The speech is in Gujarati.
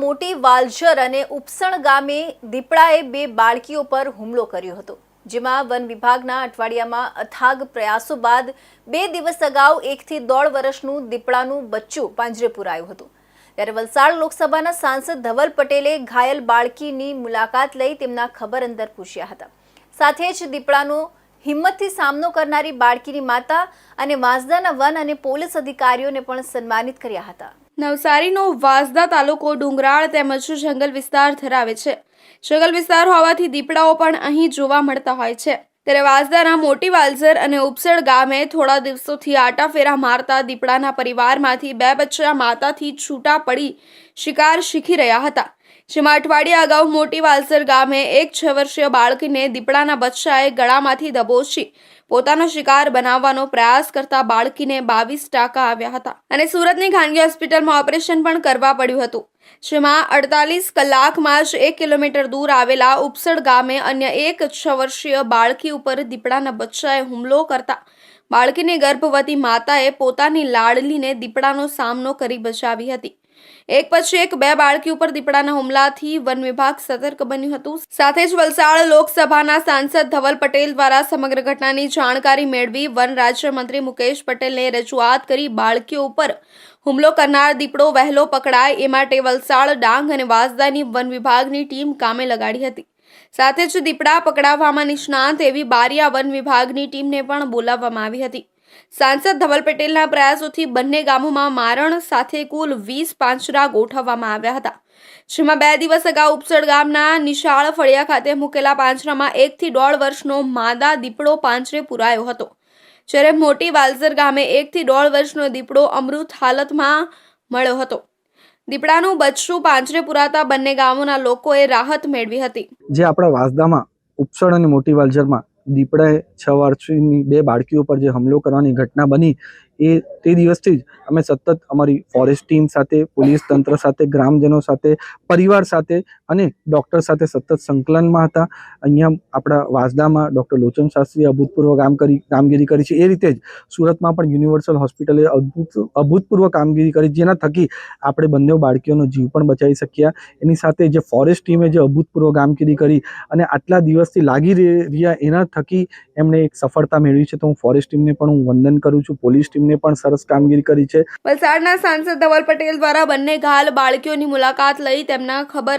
મોટી વાલઝર અને ઉપસણ ગામે દીપડાએ બે બાળકીઓ પર હુમલો કર્યો હતો, જેમાં વન વિભાગના અઠવાડિયામાં અથાગ પ્રયાસો બાદ બે દિવસ અગાઉ એકથી દોઢ વર્ષનું દીપડાનું બચ્ચું પાંજરે પુરાયું હતું. ત્યારે વલસાડ લોકસભાના સાંસદ ધવલ પટેલે ઘાયલ બાળકીની મુલાકાત લઈ તેમના ખબર અંતર પૂછ્યા હતા. સાથે જ દીપડાનો હિંમતથી સામનો કરનારી બાળકીની માતા અને વાંસદાના વન અને પોલીસ અધિકારીઓને પણ સન્માનિત કર્યા હતા. નવસારીનો વાંસદા તાલુકો ડુંગરાળ તેમજ જંગલ વિસ્તાર ધરાવે છે. જંગલ વિસ્તાર હોવાથી દીપડાઓ પણ અહીં જોવા મળતા હોય છે. ત્યારે વાંસદાના મોટી વાલઝર અને ઉપસળ ગામે થોડા દિવસોથી આટાફેરા મારતા દીપડાના પરિવારમાંથી બે બચ્ચા માતાથી છૂટા પડી શિકાર શીખી રહ્યા હતા. જેમાં અઠવાડિયા અગાઉ મોટી વાલસર ગામે એક છ વર્ષીય બાળકીને દીપડાના બચ્ચાએ ગળામાંથી દબોચી પોતાનો શિકાર બનાવવાનો પ્રયાસ કરતા બાળકીને બાવીસ ટાંકા આવ્યા હતા. અને સુરતની ખાનગી હોસ્પિટલમાં ઓપરેશન પણ કરવા પડ્યું હતું. જેમાં અડતાલીસ કલાકમાં જ એક કિલોમીટર દૂર આવેલા ઉપસડ ગામે અન્ય એક છ વર્ષીય બાળકી ઉપર દીપડાના બચ્ચાએ હુમલો કરતા બાળકીની ગર્ભવતી માતાએ પોતાની લાડલીને દીપડાનો સામનો કરી બચાવી હતી. એક પછી એક બે બાળકી ઉપર દીપડાના હુમલાથી વન વિભાગ સતર્ક બન્યું હતું. સાથે જ વલસાડ લોકસભાના સાંસદ ધવલ પટેલ દ્વારા સમગ્ર ઘટનાની જાણકારી મેળવી વન રાજ્યમંત્રી મુકેશ પટેલને રજૂઆત કરી બાળકીઓ ઉપર હુમલો કરનાર દીપડો વહેલો પકડાય એ માટે વલસાડ ડાંગ અને વાંસદાની વન વિભાગની ટીમ કામે લગાડી હતી. સાથે જ દીપડા પકડાવવામાં નિષ્ણાંત એવી બારિયા વન વિભાગની ટીમને પણ બોલાવવામાં આવી હતી. સાંસદ ધવલ પટેલના પ્રયાસોથી બંને ગામોમાં મારણ સાથે કુલ વીસ પાંચરા ગોઠવવામાં આવ્યા હતા. જેમાં બે દિવસ અગાઉ ઉપસડ ગામના નિશાળ ફળિયા ખાતે મૂકેલા પાંજરામાં એકથી દોઢ વર્ષનો માદા દીપડો પાંજરે પુરાયો હતો. જ્યારે મોટી વાલઝર ગામે એકથી દોઢ વર્ષનો દીપડો અમૃત હાલતમાં મળ્યો હતો. દીપડાનું બચ્ચું પાંજરે પુરાતા બંને ગામોના લોકોએ રાહત મેળવી હતી. જે આપણા વાસદામાં ઉપસળ અને મોટી વાલઝરમાં દીપડાએ છ વર્ષની બે બાળકીઓ પર જે હુમલો કરવાની ઘટના બની એ તે દિવસથી જ અમે સતત અમારી ફોરેસ્ટ ટીમ સાથે પોલીસ તંત્ર સાથે, ગ્રામજનો સાથે, પરિવાર સાથે અને ડૉક્ટર સાથે સતત સંકલનમાં હતા. અહીંયા આપણા વાસદામાં ડૉક્ટર લોચન શાસ્ત્રીએ અભૂતપૂર્વ કામ કરી, કામગીરી કરી છે. એ રીતે જ સુરતમાં પણ યુનિવર્સલ હોસ્પિટલે અભૂત અભૂતપૂર્વ કામગીરી કરી, જેના થકી આપણે બંને બાળકીઓનો જીવ પણ બચાવી શક્યા. એની સાથે જે ફોરેસ્ટ ટીમે જે અભૂતપૂર્વ કામગીરી કરી અને આટલા દિવસથી લાગી રહ્યા એના થકી એમણે એક સફળતા મેળવી છે. તો હું ફોરેસ્ટ ટીમને પણ હું વંદન કરું છું. પોલીસ ટીમને પણ સરસ કામગીરી કરી છે. વલસાડના સાંસદ ધવલ પટેલ દ્વારા બંને ઘાયલ બાળકીઓની મુલાકાત લઈ તેમના ખબર